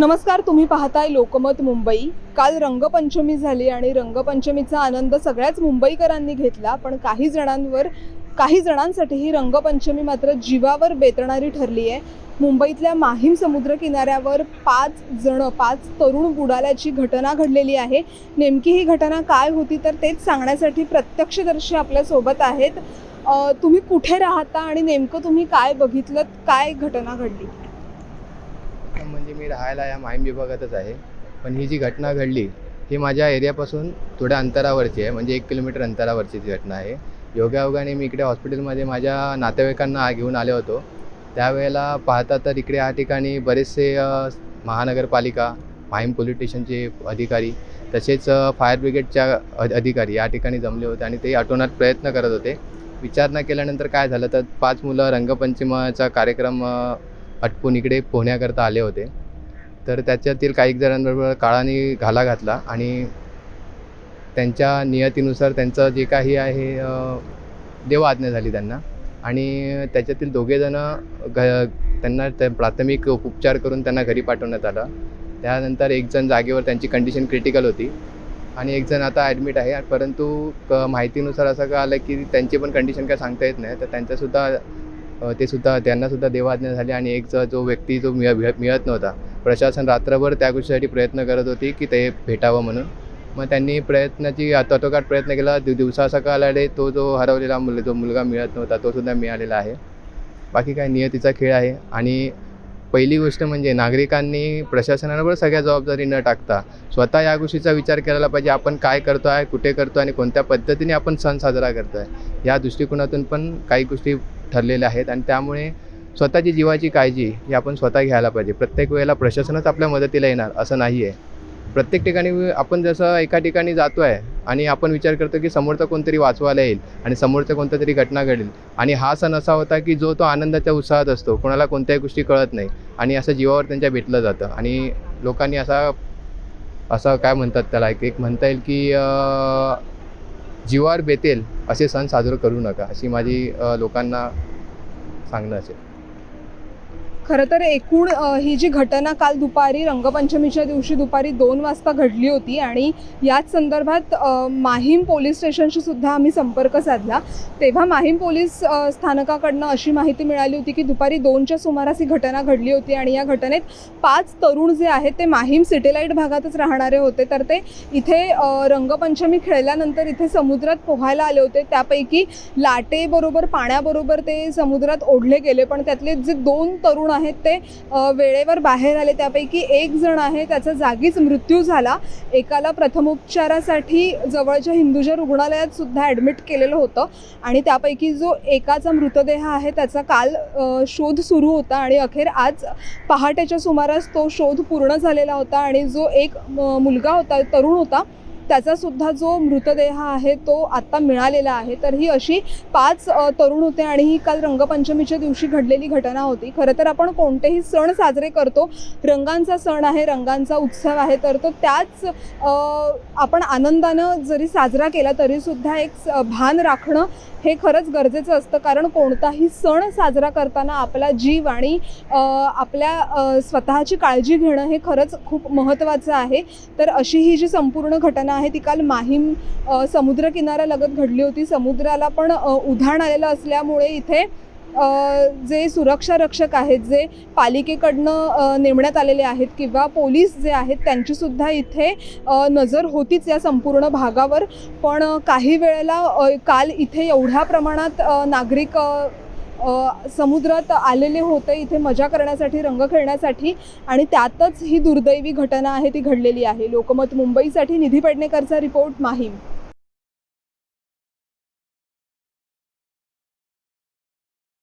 नमस्कार तुम्ही पाहताय लोकमत मुंबई. काल रंगपंचमी झाली आणि रंगपंचमीचा आनंद सगळ्याच मुंबईकरांनी घेतला पण काही जणांवर काही जणांसाठी ही रंगपंचमी मात्र जीवावर बेतणारी ठरली आहे. मुंबईतल्या माहीम समुद्र किनाऱ्यावर पाच जण पाच तरुण बुडाल्याची घटना घडलेली आहे. नेमकी ही घटना काय होती तर तेच सांगण्यासाठी प्रत्यक्षदर्शी आपल्यासोबत आहेत. तुम्ही कुठे राहता आणि नेमकं तुम्ही काय बघितलं काय घटना घडली? म्हणजे मी राहायला या माहीम विभागातच आहे. पण ही जी घटना घडली ही माझ्या एरियापासून थोड्या अंतरावरची आहे. म्हणजे एक किलोमीटर अंतरावरची ती घटना आहे. योगायोगाने मी इकडे हॉस्पिटलमध्ये माझ्या नातेवाईकांना घेऊन आलो होतो. त्यावेळेला पाहता तर इकडे या ठिकाणी बरेचसे महानगरपालिका माहीम पोलीस स्टेशनचे अधिकारी तसेच फायर ब्रिगेडच्या अधिकारी या ठिकाणी जमले होते आणि ते आठवण्यात प्रयत्न करत होते. विचारणा केल्यानंतर काय झालं तर पाच मुलं रंगपंचमीचा कार्यक्रम अटपून इकडे पोहण्याकरता आले होते. तर त्याच्यातील काही जणांबरोबर काळाने घाला घातला आणि त्यांच्या नियतीनुसार त्यांचं जे काही आहे देव आज्ञा झाली त्यांना. आणि त्याच्यातील दोघेजणं घ त्यांना त्या प्राथमिक उपचार करून त्यांना घरी पाठवण्यात आलं. त्यानंतर एकजण जागेवर त्यांची कंडिशन क्रिटिकल होती. आणि एकजण आता ॲडमिट आहे. परंतु क माहितीनुसार असं का आलं की त्यांची पण कंडिशन काय सांगता येत नाही. तर त्यांच्यासुद्धा ते सुद्धा त्यांनासुद्धा देवाज्ञा झाली आणि एक जो व्यक्ती जो मिळ मिळत नव्हता. प्रशासन रात्रभर त्या गोष्टीसाठी प्रयत्न करत होती की ते भेटावं म्हणून. मग त्यांनी प्रयत्नाची तोटोकाट प्रयत्न केला. दिव दिवसा सकाळाडे तो जो हरवलेला मुल जो मुलगा मिळत नव्हता तो सुद्धा मिळालेला आहे. बाकी काय नियतीचा खेळ आहे. आणि पहिली गोष्ट म्हणजे नागरिकांनी प्रशासनावर सगळ्या जबाबदारी न टाकता स्वतः या गोष्टीचा विचार करायला पाहिजे. आपण काय करतो आहे कुठे करतो आणि कोणत्या पद्धतीने आपण सण साजरा करतो आहे या दृष्टिकोनातून पण काही गोष्टी ठरलेल्या आहेत आणि त्यामुळे स्वतःची जीवाची काळजी ही आपण स्वतः घ्यायला पाहिजे. प्रत्येक वेळेला प्रशासनच आपल्या मदतीला येणार असं नाही आहे प्रत्येक ठिकाणी आपण जसं एका ठिकाणी जातो आहे आणि आपण विचार करतो की समोरचं कोणतरी वाचवायला येईल आणि समोरचं कोणत्या तरी घटना घडेल आणि हा सण असा होता की जो तो आनंदाच्या उत्साहात असतो कोणाला कोणत्याही गोष्टी कळत नाही आणि असं जीवावर त्यांच्या भेटलं जातं आणि लोकांनी असा असं काय म्हणतात त्याला एक एक म्हणता येईल की जीवावर बेतेल असे सण साजरे करू नका अशी माझी लोकांना सांगणं असेल खरं तर एकूण ही जी घटना काल दुपारी रंगपंचमीच्या दिवशी दुपारी दोन वाजता घडली होती आणि याच संदर्भात माहीम पोलीस स्टेशनशी सुद्धा आम्ही संपर्क साधला. तेव्हा माहीम पोलीस स्थानकाकडनं अशी माहिती मिळाली होती की दुपारी दोनच्या सुमारास ही घटना घडली होती आणि या घटनेत पाच तरुण जे आहेत ते माहीम सिटीलाईट भागातच राहणारे होते. तर ते इथे रंगपंचमी खेळल्यानंतर इथे समुद्रात पोहायला आले होते. त्यापैकी लाटेबरोबर पाण्याबरोबर ते समुद्रात ओढले गेले. पण त्यातले जे दोन तरुण आहेत ते वेळेवर बाहेर आले. त्यापैकी एक जण आहे त्याचा जागीच मृत्यू झाला. एकाला प्रथमोपचारासाठी जवळच्या हिंदुजा रुग्णालयात सुद्धा ॲडमिट केलेलं होतं. आणि त्यापैकी जो एकाचा मृतदेह आहे त्याचा काल शोध सुरू होता. आणि अखेर आज पहाटेच्या सुमारास तो शोध पूर्ण झालेला होता. आणि जो एक मुलगा होता तरुण होता त्याचा सुद्धा जो मृतदेह आहे तो आत्ता मिळालेला आहे. तर ही अशी पाच तरुण होते आणि ही काल रंगपंचमीच्या दिवशी घडलेली घटना होती. खरं तर आपण कोणतेही सण साजरे करतो. रंगांचा सण आहे रंगांचा उत्सव आहे. तर तो त्याच आपण आनंदानं जरी साजरा केला तरीसुद्धा एक स- भान राखणं हे खरंच गरजेचं असतं. कारण कोणताही सण साजरा करताना आपला जीव आणि आपल्या स्वतःची काळजी घेणं हे खरंच खूप महत्त्वाचं आहे. तर अशी ही जी संपूर्ण घटना आहे. ती काल माहीम अ, समुद्रकिनाऱ्यालगत घडली होती. समुद्राला पण उधाण आलेलं असल्यामुळे इथे जे सुरक्षा रक्षक आहेत जे पालिकेकडनं नेमण्यात आलेले आहेत किंवा पोलीस जे आहेत त्यांचीसुद्धा इथे नजर होतीच या संपूर्ण भागावर. पण काही वेळेला काल इथे एवढ्या प्रमाणात नागरिक समुद्रात आलेले होते इथे मजा करण्यासाठी रंग खेळण्यासाठी आणि त्यातच ही दुर्दैवी घटना आहे ती घडलेली आहे. लोकमत मुंबईसाठी निधी पेडणेकरचा रिपोर्ट माहीम.